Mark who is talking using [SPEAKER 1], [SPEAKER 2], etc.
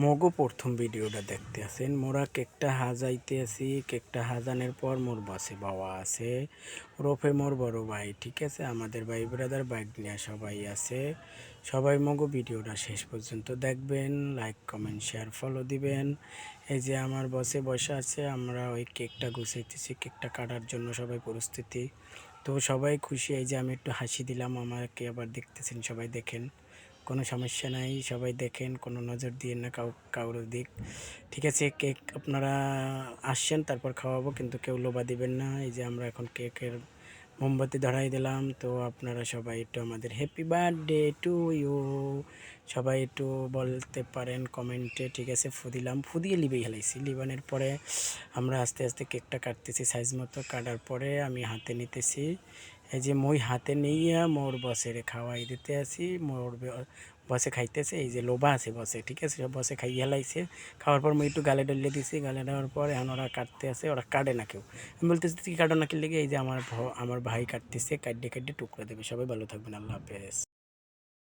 [SPEAKER 1] মগো প্রথম ভিডিওটা দেখতে আছেন। মোরা কেকটা হাজাইতে আছি, কেকটা হাজানোর পর মোর বসে বাবা আছে। ওরফে মোর বড় ভাই, ঠিক আছে? আমাদের ভাই ব্রাদার, বাইক নিয়ে সবাই আছে। সবাই মগো ভিডিওটা শেষ পর্যন্ত দেখবেন, লাইক, কমেন্ট, শেয়ার ফলো দিবেন। এই যে আমার বসে বসে আছে, আমরা ওই কেকটা গুছাইতেছি, কেকটা কাটার জন্য সবাই পরিস্থিতি তো সবাই খুশি, এই যে আমি একটু হাসি দিলাম, আমাকে আবার দেখতেছেন, সবাই দেখেন। কোনো সমস্যা নাই, সবাই দেখেন, কোনো নজর দিয়ে না কাউ কারোর দিক। ঠিক আছে, কেক আপনারা আসছেন, তারপর খাওয়াবো, কিন্তু কেউ লোভা দিবেন না। এই যে আমরা এখন কেকের মোমবাতি ধরাই দিলাম, তো আপনারা সবাই একটু আমাদের হ্যাপি বার্থডে টু ইউ সবাই একটু বলতে পারেন কমেন্টে, ঠিক আছে, ফু দিলাম। ফু দিয়ে লিবেই হেলাইছি লিবানের পরে আমরা আস্তে আস্তে কেকটা কাটতেছি সাইজ মতো। কাটার পরে আমি হাতে নিতেছি। এই যে মই হাতে নিয়ে মোর বসের খাওয়াই দিতে আসি মোর বসে খাইতেছে এই যে লোবা আছে বসে ঠিক আছে বসে খাইয়ে লাইছে খাওয়ার পর মই একটু গালে ডলে দিছি, গালে দেওয়ার পর এখন ওরা কাটতে আছে ওরা কাটে না কেউ আমি বলতেছি তুই কাটো না কি লেগে? এই যে আমার আমার ভাই কাটতেছে, কাটতে কাটতে টুকরো দেবে। সবাই ভালো থাকবেন, আল্লাহ হাফেজ।